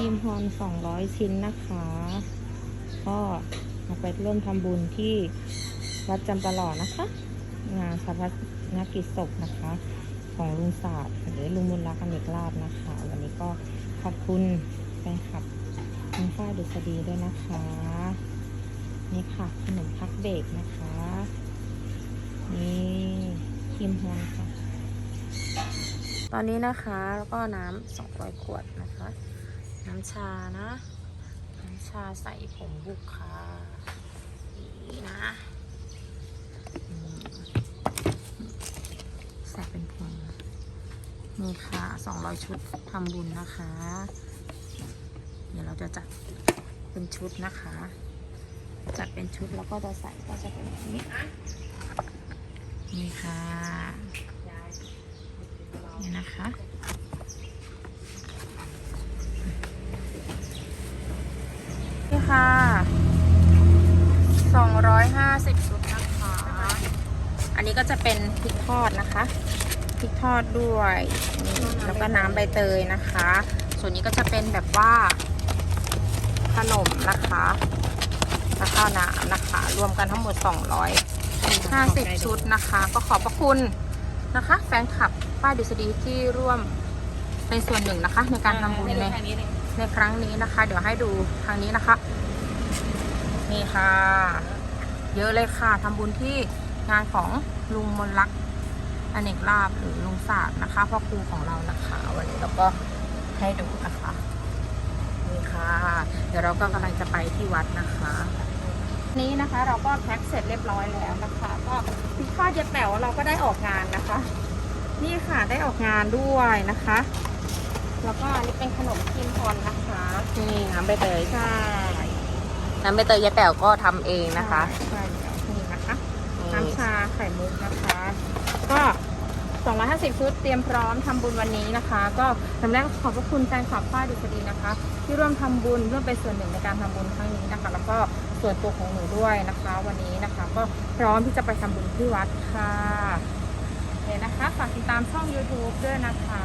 ทีมฮอน200ชิ้นนะคะ ก็มาไปร่วมทำบุญที่วัดจำปาหล่อนะคะ งานชาพนักกิจศพนะคะ ของลุงศาสตร์หรือลุงมุลลักษณ์อเนกลาบนะคะ วันนี้ก็ขอบคุณแฟนคลับคุณฝ้ายดุษฎีด้วยนะคะ นี่ค่ะขนมพักเบรกนะคะ นี่ครีมฮอนค่ะตอนนี้นะคะ แล้วก็น้ำ200ขวดนะคะ น้ำชานะ น้ำชาใส่ผงบุกค่ะนี่นะ ใส่เป็นผงนี่ค่ะ200ชุดทำบุญนะคะ เดี๋ยวเราจะจัดเป็นชุดนะคะ จัดเป็นชุดแล้วก็จะใส่ก็จะเป็นแบบนี้นี่ค่ะนี่นะคะ ค่ะ 250 ชุดนะคะ อันนี้ก็จะเป็นพริกทอดนะคะ พริกทอดด้วยนี่แล้วก็น้ำใบเตยนะคะ ส่วนนี้ก็จะเป็นแบบว่าขนมนะคะแล้วก็น้ำนะคะ รวมกันทั้งหมด 250 ชุดนะคะ ก็ขอบพระคุณนะคะ แฟนคลับป้ายดุษฎีที่ร่วมเป็นส่วนหนึ่งนะคะ ในการทำบุญใน ในครั้งนี้นะคะ เดี๋ยวให้ดูทางนี้นะคะ นี่ค่ะ เยอะเลยค่ะทำบุญที่งานของลุงมนลักษณ์อเนกลาบหรือลุงศาสตร์นะคะพ่อครูของเรานะคะวันนี้เราก็ให้ดูนะคะนี่ค่ะ เดี๋ยวเราก็กำลังจะไปที่วัดนะคะ นี้นะคะเราก็แพ็คเสร็จเรียบร้อยแล้วนะคะ ก็พี่ทอดเย็บแป๋วเราก็ได้ออกงานนะคะ นี่ค่ะได้ออกงานด้วยนะคะ แล้วก็อันนี้เป็นขนมครีมพอนนะคะนี่น้ำใบเตยใช่น้ำใบเตยยายแป๋วก็ทำเองนะคะ ใช่แล้วนี่นะคะนี่น้ำชาไข่มุกนะคะ ก็ 250 ชุดเตรียมพร้อมทำบุญวันนี้นะคะ ก็สำแรกขอบพระคุณแฟนคลับฝ้ายดุษฎีนะคะ ที่ร่วมทำบุญร่วมเป็นส่วนหนึ่งในการทำบุญครั้งนี้นะคะ แล้วก็ส่วนตัวของหนูด้วยนะคะ วันนี้นะคะ ก็พร้อมที่จะไปทำบุญที่วัดค่ะเดี๋ยวนะคะฝากติดตามช่อง YouTube ด้วยนะคะ